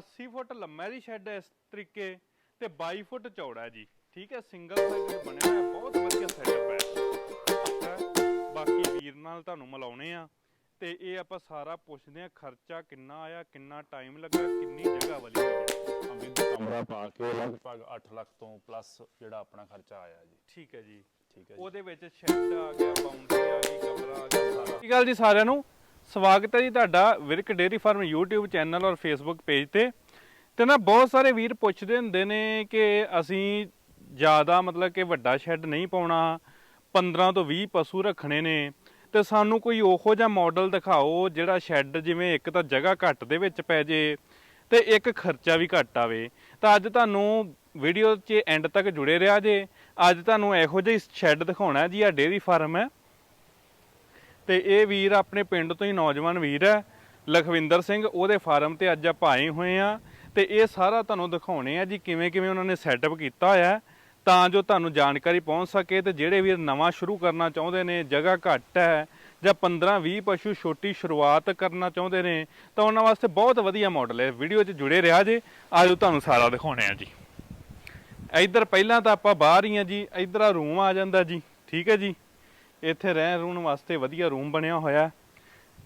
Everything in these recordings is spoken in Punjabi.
80 ਫੁੱਟ ਲੰਮਾ ਦੀ ਸ਼ੈੱਡ ਹੈ ਇਸ ਤਰੀਕੇ ਤੇ 22 ਫੁੱਟ ਚੌੜਾ ਜੀ। ਠੀਕ ਹੈ ਸਿੰਗਲ ਸਾਈਡਡ ਬਣਿਆ ਹੋਇਆ ਬਹੁਤ ਵਧੀਆ ਸੈਟਅਪ ਹੈ। ਬਾਕੀ ਵੀਰ ਨਾਲ ਤੁਹਾਨੂੰ ਮਿਲਾਉਣੇ ਆ ਤੇ ਇਹ ਆਪਾਂ ਸਾਰਾ ਪੁੱਛਦੇ ਆ ਖਰਚਾ ਕਿੰਨਾ ਆਇਆ ਕਿੰਨਾ ਟਾਈਮ ਲੱਗਾ ਕਿੰਨੀ ਜਗ੍ਹਾ ਵਾਲੀ ਅਮਿਤ ਕਮਰਾ ਪਾ ਕੇ ਲਗਭਗ 8 ਲੱਖ ਤੋਂ ਪਲੱਸ ਜਿਹੜਾ ਆਪਣਾ ਖਰਚਾ ਆਇਆ ਜੀ। ਠੀਕ ਹੈ ਜੀ। ਠੀਕ ਹੈ ਜੀ। ਉਹਦੇ ਵਿੱਚ ਸ਼ੈੱਡ ਆ ਗਿਆ ਬਾਉਂਡਰੀ ਆ ਗਈ ਕਮਰਾ ਆ ਗਿਆ ਸਾਰਾ। ਕੀ ਗੱਲ ਜੀ ਸਾਰਿਆਂ ਨੂੰ। ਸਵਾਗਤ ਹੈ ਜੀ ਤੁਹਾਡਾ Virk dairy farm YouTube channel ਔਰ Facebook ਪੇਜ ਤੇ। ਤੇ ਨਾ ਬਹੁਤ ਸਾਰੇ ਵੀਰ ਪੁੱਛਦੇ ਹੁੰਦੇ ਨੇ ਕਿ ਅਸੀਂ ਜ਼ਿਆਦਾ ਮਤਲਬ ਕਿ ਵੱਡਾ ਸ਼ੈੱਡ ਨਹੀਂ ਪਾਉਣਾ 15 ਤੋਂ 20 ਪਸ਼ੂ ਰੱਖਣੇ ਨੇ, ਤੇ ਸਾਨੂੰ ਕੋਈ ਉਹੋ ਜਿਹਾ ਮਾਡਲ ਦਿਖਾਓ ਜਿਹੜਾ ਸ਼ੈੱਡ ਜਿਵੇਂ ਇੱਕ ਤਾਂ ਜਗ੍ਹਾ ਘੱਟ ਦੇ ਵਿੱਚ ਪੈ ਜੇ ਤੇ ਇੱਕ ਖਰਚਾ ਵੀ ਘੱਟ ਆਵੇ। ਤਾਂ ਅੱਜ ਤੁਹਾਨੂੰ ਵੀਡੀਓ 'ਚ ਐਂਡ ਤੱਕ ਜੁੜੇ ਰਿਹਾ ਜੇ। ਅੱਜ ਤੁਹਾਨੂੰ ਇਹੋ ਜਿਹੀ ਸ਼ੈੱਡ ਦਿਖਾਉਣਾ ਜੀ ਆ ਡੇਅਰੀ ਫਾਰਮ ਹੈ। ਤੇ ਇਹ ਵੀਰ ਆਪਣੇ ਪਿੰਡ ਤੋਂ ਹੀ ਨੌਜਵਾਨ ਵੀਰ ਹੈ, ਲਖਵਿੰਦਰ ਸਿੰਘ, ਉਹਦੇ ਫਾਰਮ ਤੇ ਅੱਜ ਆਪਾਂ ਆਏ ਹੋਏ ਆ ਤੇ ਇਹ ਸਾਰਾ ਤੁਹਾਨੂੰ ਦਿਖਾਉਣੇ ਆ ਜੀ ਕਿਵੇਂ ਕਿਵੇਂ ਉਹਨਾਂ ਨੇ ਸੈਟਅਪ ਕੀਤਾ ਹੋਇਆ ਤਾਂ ਜੋ ਤੁਹਾਨੂੰ ਜਾਣਕਾਰੀ ਪਹੁੰਚ ਸਕੇ ਤੇ ਜਿਹੜੇ ਵੀਰ ਨਵਾਂ ਸ਼ੁਰੂ ਕਰਨਾ ਚਾਹੁੰਦੇ ਨੇ, ਜਗ੍ਹਾ ਘੱਟ ਹੈ ਜਾਂ 15 20 ਪਸ਼ੂ ਛੋਟੀ ਸ਼ੁਰੂਆਤ ਕਰਨਾ ਚਾਹੁੰਦੇ ਨੇ, ਤਾਂ ਉਹਨਾਂ ਵਾਸਤੇ ਬਹੁਤ ਵਧੀਆ ਮਾਡਲ ਹੈ। ਵੀਡੀਓ 'ਚ ਜੁੜੇ ਰਿਹਾ ਜੇ, ਆਜੋ ਤੁਹਾਨੂੰ ਸਾਰਾ ਦਿਖਾਉਣੇ ਆ ਜੀ। ਇੱਧਰ ਪਹਿਲਾਂ ਤਾਂ ਆਪਾਂ ਬਾਹਰ ਹੀ ਆ ਜੀ, ਇੱਧਰ ਆ ਰੂਮ ਆ ਜਾਂਦਾ ਜੀ, ਠੀਕ ਹੈ ਜੀ? ਇੱਥੇ ਰਹਿਣ ਰੂਣ ਵਾਸਤੇ ਵਧੀਆ ਰੂਮ ਬਣਿਆ ਹੋਇਆ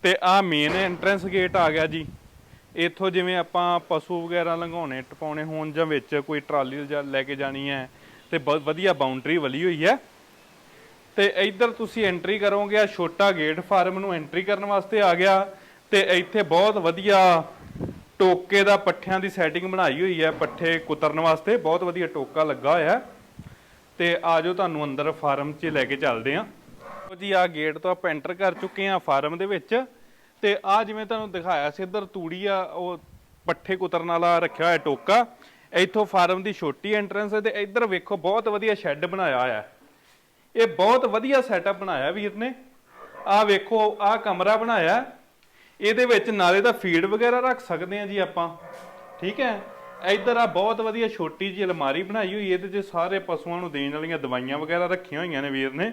ਤੇ ਆ ਮੇਨ ਐਂਟਰੈਂਸ ਗੇਟ ਆ ਗਿਆ ਜੀ। ਇੱਥੋਂ ਜਿਵੇਂ ਆਪਾਂ ਪਸ਼ੂ ਵਗੈਰਾ ਲੰਘਾਉਣੇ, ਟਪਾਉਣੇ ਹੋਣ ਜਾਂ ਵਿੱਚ ਕੋਈ ਟਰਾਲੀ ਜਾਂ ਲੈ ਕੇ ਜਾਣੀ ਹੈ ਤੇ ਬਹੁਤ ਵਧੀਆ ਬਾਉਂਡਰੀ ਵਲੀ ਹੋਈ ਹੈ। ਤੇ ਇੱਧਰ ਤੁਸੀਂ ਐਂਟਰੀ ਕਰੋਗੇ ਆ ਛੋਟਾ ਗੇਟ ਫਾਰਮ ਨੂੰ ਐਂਟਰੀ ਕਰਨ ਵਾਸਤੇ ਆ ਗਿਆ। ਤੇ ਇੱਥੇ ਬਹੁਤ ਵਧੀਆ ਟੋਕੇ ਦਾ ਪੱਠਿਆਂ ਦੀ ਸੈਟਿੰਗ ਬਣਾਈ ਹੋਈ ਹੈ, ਪੱਠੇ ਕੁਤਰਨ ਵਾਸਤੇ ਬਹੁਤ ਵਧੀਆ ਟੋਕਾ ਲੱਗਾ ਹੋਇਆ ਹੈ। ਤੇ ਆਜੋ ਤੁਹਾਨੂੰ ਅੰਦਰ ਫਾਰਮ 'ਚ ਲੈ ਕੇ ਚੱਲਦੇ ਆਂ ਲਓ ਜੀ ਆ ਗੇਟ ਤੋਂ ਆਪਾਂ ਐਂਟਰ ਕਰ ਚੁੱਕੇ ਆਂ ਫਾਰਮ ਦੇ ਵਿੱਚ। ਤੇ ਆ ਜਿਵੇਂ ਤੁਹਾਨੂੰ ਦਿਖਾਇਆ ਸੀ, ਇੱਧਰ ਤੂੜੀ ਆ, ਉਹ ਪੱਠੇ ਕੁਤਰਨ ਵਾਲਾ ਰੱਖਿਆ ਹੋਇਆ ਟੋਕਾ। ਇੱਥੋਂ ਫਾਰਮ ਦੀ ਛੋਟੀ ਐਂਟਰੈਂਸ ਹੈ ਤੇ ਇੱਧਰ ਵੇਖੋ ਬਹੁਤ ਵਧੀਆ ਸ਼ੈੱਡ ਬਣਾਇਆ ਹੋਇਆ ਹੈ। ਇਹ ਬਹੁਤ ਵਧੀਆ ਸੈਟਅਪ ਬਣਾਇਆ ਵੀਰ ਨੇ। ਆ ਵੇਖੋ ਆ ਕਮਰਾ ਬਣਾਇਆ ਇਹਦੇ ਵਿੱਚ ਨਾਲੇ ਦਾ ਫੀਡ ਵਗੈਰਾ ਰੱਖ ਸਕਦੇ ਆ ਜੀ ਆਪਾਂ। ਠੀਕ ਹੈ? ਇੱਧਰ ਆ ਬਹੁਤ ਵਧੀਆ ਛੋਟੀ ਜਿਹੀ ਅਲਮਾਰੀ ਬਣਾਈ ਹੋਈ ਇਹਦੇ 'ਚ ਸਾਰੇ ਪਸ਼ੂਆਂ ਨੂੰ ਦੇਣ ਵਾਲੀਆਂ ਦਵਾਈਆਂ ਵਗੈਰਾ ਰੱਖੀਆਂ ਹੋਈਆਂ ਨੇ ਵੀਰ ਨੇ।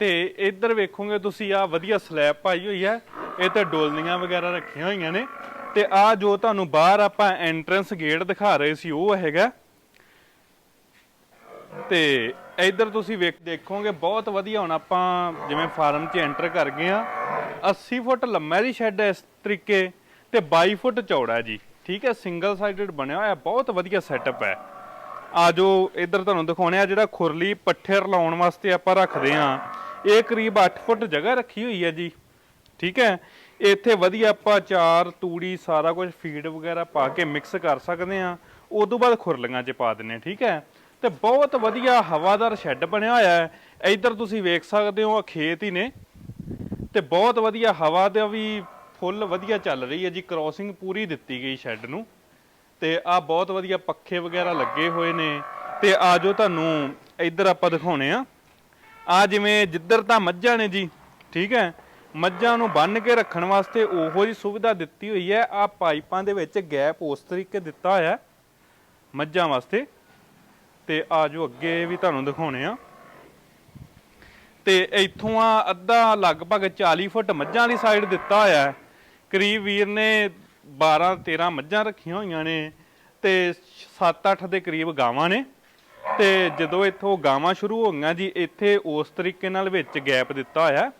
ਤੇ ਤੇ ਇੱਧਰ ਵੇਖੋਗੇ ਤੁਸੀਂ ਆ ਵਧੀਆ ਸਲੈਬ ਪਾਈ ਹੋਈ ਹੈ। ਇਹ ਤੇ ਡੋਲਨੀਆਂ ਵਗੈਰਾ ਰੱਖੀਆਂ ਹੋਈਆਂ ਨੇ। ਤੇ ਆ ਜੋ ਤੁਹਾਨੂੰ ਬਾਹਰ ਆਪਾਂ ਐਂਟਰੈਂਸ ਗੇਟ ਦਿਖਾ ਰਹੇ ਸੀ, ਉਹ ਹੈਗਾ। ਤੇ ਇੱਧਰ ਤੁਸੀਂ ਵੇਖ, ਦੇਖੋਗੇ, ਬਹੁਤ ਵਧੀਆ ਹੁਣ ਆਪਾਂ ਜਿਵੇਂ ਫਾਰਮ 'ਚ ਐਂਟਰ ਕਰ ਗਏ ਆ 80 ਫੁੱਟ ਲੰਮਾ ਦੀ ਸ਼ੈੱਡ ਹੈ ਇਸ ਤਰੀਕੇ, ਤੇ 22 ਫੁੱਟ ਚੌੜਾ ਜੀ। ਠੀਕ ਹੈ ਸਿੰਗਲ ਸਾਈਡਡ ਬਣਿਆ ਹੋਇਆ, ਬਹੁਤ ਵਧੀਆ ਸੈਟਅਪ ਹੈ। ਆ ਜੋ ਇੱਧਰ ਤੁਹਾਨੂੰ ਦਿਖਾਉਣੇ ਆ ਜਿਹੜਾ ਖੁਰਲੀ ਪੱਠੇ ਰਲਾਉਣ ਵਾਸਤੇ ਆਪਾਂ ਰੱਖਦੇ ਆ ਇਹ ਕਰੀਬ 8 ਫੁੱਟ ਜਗ੍ਹਾ ਰੱਖੀ ਹੋਈ ਹੈ ਜੀ। ਠੀਕ ਹੈ? ਇੱਥੇ ਵਧੀਆ ਆਪਾਂ ਚਾਰ, ਤੂੜੀ, ਸਾਰਾ ਕੁਝ ਫੀਡ ਵਗੈਰਾ ਪਾ ਕੇ ਮਿਕਸ ਕਰ ਸਕਦੇ ਆ ਉਸ ਤੋਂ ਬਾਅਦ ਖੁਰਲੀਆਂ 'ਚ ਪਾ ਦਿੰਨੇ ਠੀਕ ਹੈ? ਤੇ ਬਹੁਤ ਵਧੀਆ ਹਵਾਦਾਰ ਸ਼ੈੱਡ ਬਣਿਆ ਹੋਇਆ ਹੈ। ਇੱਧਰ ਤੁਸੀਂ ਵੇਖ ਸਕਦੇ ਹੋ, ਆਹ ਖੇਤ ਹੀ ਨੇ। ਤੇ ਬਹੁਤ ਵਧੀਆ ਹਵਾ ਦਾ ਵੀ ਫੁੱਲ ਵਧੀਆ ਚੱਲ ਰਹੀ ਹੈ ਜੀ। ਕ੍ਰੋਸਿੰਗ ਪੂਰੀ ਦਿੱਤੀ ਗਈ ਸ਼ੈੱਡ ਨੂੰ। ਤੇ ਆ ਬਹੁਤ ਵਧੀਆ ਪੱਖੇ ਵਗੈਰਾ ਲੱਗੇ ਹੋਏ ਨੇ। ਤੇ ਆ ਜੋ ਤੁਹਾਨੂੰ, ਇੱਧਰ ਆਪਾਂ ਦਿਖਾਉਣੇ ਆ ਆ ਜਿਵੇਂ ਜਿੱਧਰ ਤਾਂ ਮੱਝਾਂ ਨੇ ਜੀ, ਠੀਕ ਹੈ? ਮੱਝਾਂ ਨੂੰ ਬੰਨ ਕੇ ਰੱਖਣ ਵਾਸਤੇ ਉਹੋ ਜੀ ਸੁਵਿਧਾ ਦਿੱਤੀ ਹੋਈ ਹੈ। ਆ ਪਾਈਪਾਂ ਦੇ ਵਿੱਚ ਗੈਪ ਉਸ ਤਰੀਕੇ ਦਿੱਤਾ ਹੋਇਆ ਮੱਝਾਂ ਵਾਸਤੇ। ਤੇ ਆ ਜੋ ਅੱਗੇ ਵੀ ਤੁਹਾਨੂੰ ਦਿਖਾਉਣੇ ਆ। ਤੇ ਇੱਥੋਂ ਆ ਅੱਧਾ ਲਗਭਗ 40 ਫੁੱਟ ਮੱਝਾਂ ਦੀ ਸਾਈਡ ਦਿੱਤਾ ਹੋਇਆ ਹੈ। ਕਰੀਬ ਵੀਰ ਨੇ 12 13 ਮੱਝਾਂ ਰੱਖੀਆਂ ਹੋਈਆਂ ਨੇ ਤੇ 7-8 ਦੇ ਕਰੀਬ ਗਾਵਾਂ ਨੇ। ਤੇ ਜਦੋਂ ਇੱਥੋਂ ਗਾਵਾਂ ਸ਼ੁਰੂ ਹੋ ਗਈਆਂ ਜੀ, ਇੱਥੇ ਉਸ ਤਰੀਕੇ ਨਾਲ ਵਿੱਚ ਗੈਪ ਦਿੱਤਾ ਹੋਇਆ। ਹੈ।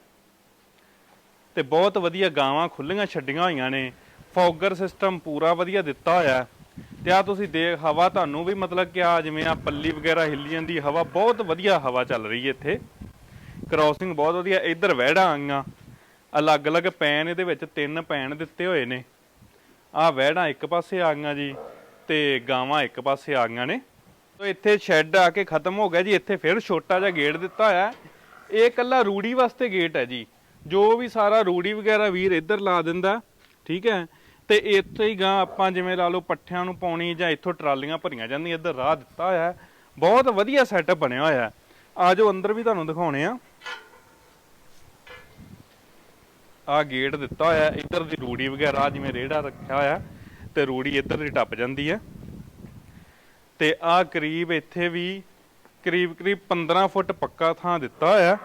ਤੇ ਬਹੁਤ ਵਧੀਆ ਗਾਵਾਂ ਖੁੱਲੀਆਂ ਛੱਡੀਆਂ ਹੋਈਆਂ ਨੇ। ਫੌਗਰ ਸਿਸਟਮ ਪੂਰਾ ਵਧੀਆ ਦਿੱਤਾ ਹੋਇਆ। ਹੈ। ਤੇ ਆ ਤੁਸੀਂ ਦੇਖ, ਹਵਾ ਤੁਹਾਨੂੰ ਵੀ ਮਤਲਬ ਕਿ ਆ ਜਿਵੇਂ ਆ ਪੱਲੀ ਵਗੈਰਾ ਹਿੱਲੀ ਜਾਂਦੀ ਹਵਾ, ਬਹੁਤ ਵਧੀਆ ਹਵਾ ਚੱਲ ਰਹੀ ਹੈ ਇੱਥੇ। ਕ੍ਰਾਸਿੰਗ ਬਹੁਤ ਵਧੀਆ, ਇੱਧਰ ਵਹਿੜਾਂ ਆਈਆਂ ਅਲੱਗ-ਅਲੱਗ ਪੈਨ ਇਹਦੇ ਵਿੱਚ ਤਿੰਨ ਪੈਨ ਦਿੱਤੇ ਹੋਏ ਨੇ। ਆ ਵਹਿੜਾਂ ਇੱਕ ਪਾਸੇ ਆ ਗਈਆਂ ਜੀ, ਤੇ ਗਾਵਾਂ ਇੱਕ ਪਾਸੇ ਆ ਗਈਆਂ ਨੇ। ਤੋ ਇੱਥੇ ਸ਼ੈੱਡ ਆ ਕੇ ਖਤਮ ਹੋ ਗਿਆ ਜੀ। ਇੱਥੇ ਫਿਰ ਛੋਟਾ ਜਿਹਾ ਗੇਟ ਦਿੱਤਾ ਹੋਇਆ ਇਹ ਇਕੱਲਾ ਰੂੜੀ ਵਾਸਤੇ ਗੇਟ ਹੈ ਜੀ। ਜੋ ਵੀ ਸਾਰਾ ਰੂੜੀ ਵਗੈਰਾ ਵੀਰ ਇੱਧਰ ਲਾ ਦਿੰਦਾ, ਠੀਕ ਹੈ? ਤੇ ਇੱਥੇ ਹੀ ਗਾਂ ਆਪਾਂ ਜਿਵੇਂ ਲਾ ਲਓ ਪੱਠਿਆਂ ਨੂੰ ਪਾਉਣੀ ਜਾਂ ਇੱਥੋਂ ਟਰਾਲੀਆਂ ਭਰੀਆਂ ਜਾਂਦੀਆਂ, ਇੱਧਰ ਰਾਹ ਦਿੱਤਾ ਹੋਇਆ ਬਹੁਤ ਵਧੀਆ ਸੈਟਅਪ ਬਣਿਆ ਹੋਇਆ ਹੈ। ਆ ਜਾਓ ਅੰਦਰ ਵੀ ਤੁਹਾਨੂੰ ਦਿਖਾਉਣੇ ਆ ਆ ਗੇਟ ਦਿੱਤਾ ਹੋਇਆ ਇੱਧਰ ਦੀ ਰੂੜੀ ਵਗੈਰਾ ਜਿਵੇਂ ਰੇੜਾ ਰੱਖਿਆ ਹੋਇਆ ਤੇ ਰੂੜੀ ਇੱਧਰ ਦੀ ਟੱਪ ਜਾਂਦੀ ਹੈ। ਤੇ ਆ ਕਰੀਬ ਇੱਥੇ ਵੀ ਕਰੀਬ ਕਰੀਬ 15 ਫੁੱਟ ਪੱਕਾ ਥਾਂ ਦਿੱਤਾ ਹੋਇਆ।